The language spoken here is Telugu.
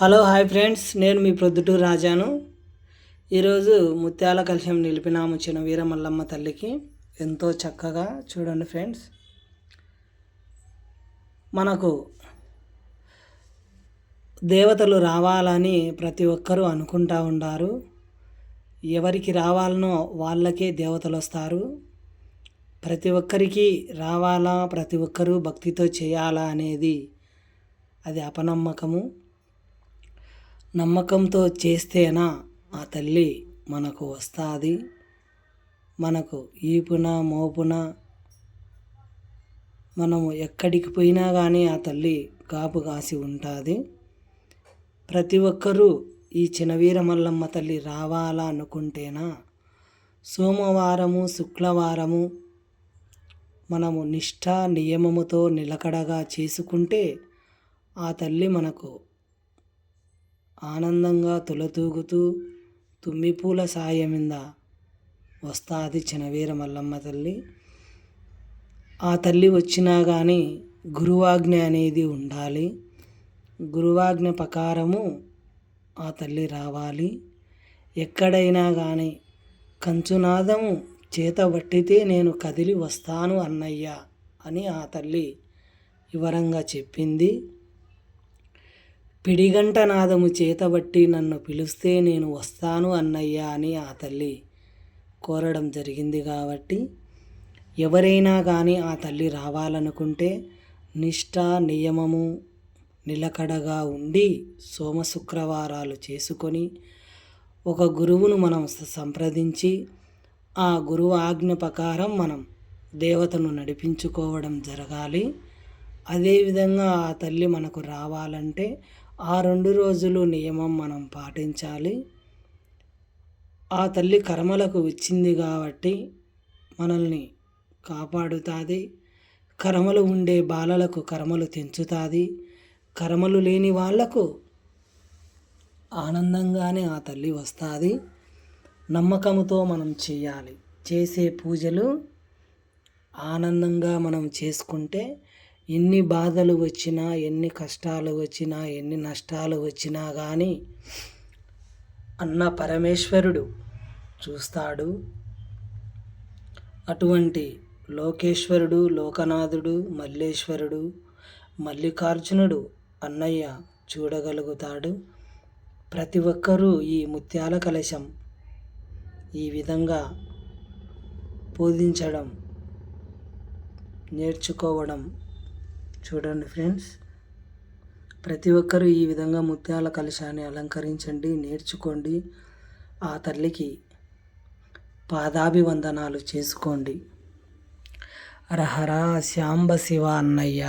Hello hi friends. నేను మీ ప్రొద్దుటూరు రాజాను. ఈరోజు ముత్యాల కలశం నిలిపినాముచ్చిన వీరమల్లమ్మ తల్లికి. ఎంతో చక్కగా చూడండి ఫ్రెండ్స్. మనకు దేవతలు రావాలని ప్రతి ఒక్కరూ అనుకుంటా ఉండారు. ఎవరికి రావాలనో వాళ్ళకే దేవతలు వస్తారు. ప్రతి ఒక్కరికి రావాలా ప్రతి ఒక్కరూ భక్తితో చేయాలా అనేది అది అపనమ్మకము. నమ్మకంతో చేస్తేనా ఆ తల్లి మనకు వస్తుంది? మనకు ఈపున మోపున మనము ఎక్కడికి పోయినా కానీ ఆ తల్లి కాపు కాసి ఉంటుంది. ప్రతి ఒక్కరూ ఈ చినవీర మల్లమ్మ తల్లి రావాలా అనుకుంటేనా? సోమవారము శుక్రవారము మనము నిష్ఠ నియమముతో నిలకడగా చేసుకుంటే ఆ తల్లి మనకు ఆనందంగా తులతూగుతూ తుమ్మిపూల సాయమింద వస్తాది చినవీర మల్లమ్మ తల్లి. ఆ తల్లి వచ్చినా కానీ గురువాజ్ఞ అనేది ఉండాలి. గురువాజ్ఞ ప్రకారము ఆ తల్లి రావాలి. ఎక్కడైనా కానీ కంచునాదము చేత పట్టితే నేను కదిలి వస్తాను అన్నయ్య అని ఆ తల్లి వివరంగా చెప్పింది. పిడిగంట నాదము చేతబట్టి నన్ను పిలిస్తే నేను వస్తాను అన్నయ్యా అని ఆ తల్లి కోరడం జరిగింది కాబట్టి ఎవరైనా కానీ ఆ తల్లి రావాలనుకుంటే నిష్ఠ నియమము నిలకడగా ఉండి సోమ శుక్రవారాలు చేసుకొని ఒక గురువును మనం సంప్రదించి ఆ గురువు ఆజ్ఞ ప్రకారం మనం దేవతను నడిపించుకోవడం జరగాలి. అదేవిధంగా ఆ తల్లి మనకు రావాలంటే ఆ రెండు రోజులు నియమం మనం పాటించాలి. ఆ తల్లి కర్మలకు వచ్చింది కాబట్టి మనల్ని కాపాడుతుంది. కర్మలు ఉండే బాలలకు కర్మలు తెంచుతుంది. కర్మలు లేని వాళ్ళకు ఆనందంగానే ఆ తల్లి వస్తుంది. నమ్మకంతో మనం చేయాలి. చేసే పూజలు ఆనందంగా మనం చేసుకుంటే ఎన్ని బాధలు వచ్చినా ఎన్ని కష్టాలు వచ్చినా ఎన్ని నష్టాలు వచ్చినా కానీ అన్న పరమేశ్వరుడు చూస్తాడు. అటువంటి లోకేశ్వరుడు లోకనాథుడు మల్లేశ్వరుడు మల్లికార్జునుడు అన్నయ్య చూడగలుగుతాడు. ప్రతి ఒక్కరూ ఈ ముత్యాల కలశం ఈ విధంగా పూజించడం నేర్చుకోవడం చూడండి ఫ్రెండ్స్. ప్రతి ఒక్కరూ ఈ విధంగా ముత్యాల కలశాన్ని అలంకరించండి నేర్చుకోండి ఆ తల్లికి పాదాభివందనాలు చేసుకోండి. రహరా శాంబ శివ అన్నయ్య.